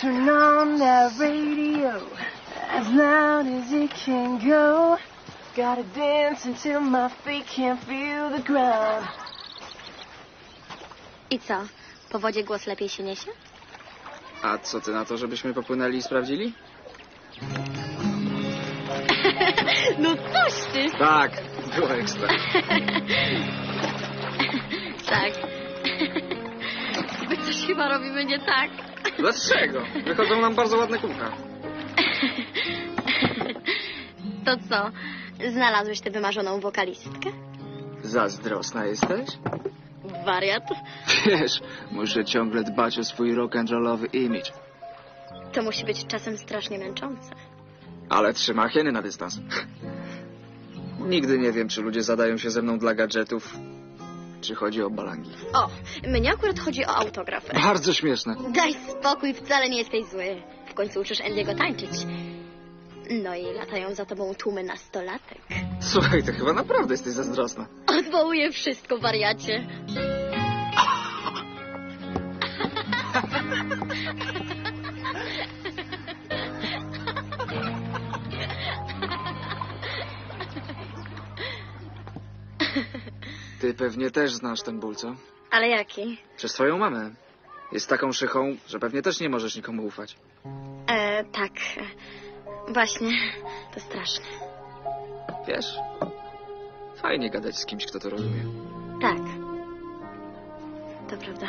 Turn on that radio as loud as it can go. Gotta dance until my feet can't feel the ground. I co? Po wodzie głos lepiej się niesie? A co ty na to, żebyśmy popłynęli i sprawdzili? No coś ty! Tak, było ekstra. Tak. My coś chyba robimy nie tak. Dlaczego? Wychodzą nam bardzo ładne kółka. To co? Znalazłeś tę wymarzoną wokalistkę? Zazdrosna jesteś? Wariat? Wiesz, muszę ciągle dbać o swój rock'n'rollowy image. To musi być czasem strasznie męczące. Ale trzyma hieny na dystans. Nigdy nie wiem, czy ludzie zadają się ze mną dla gadżetów, czy chodzi o balangi. O, mnie akurat chodzi o autografy. Bardzo śmieszne. Daj spokój, wcale nie jesteś zły. W końcu uczysz Andiego tańczyć. No i latają za tobą tłumy nastolatek. Słuchaj, ty chyba naprawdę jesteś zazdrosna. Odwołuję wszystko, wariacie. Ty pewnie też znasz ten ból, co? Ale jaki? Przez twoją mamę. Jest taką szychą, że pewnie też nie możesz nikomu ufać. E, tak. Właśnie. To straszne. Wiesz? Fajnie gadać z kimś, kto to rozumie. Tak. To prawda.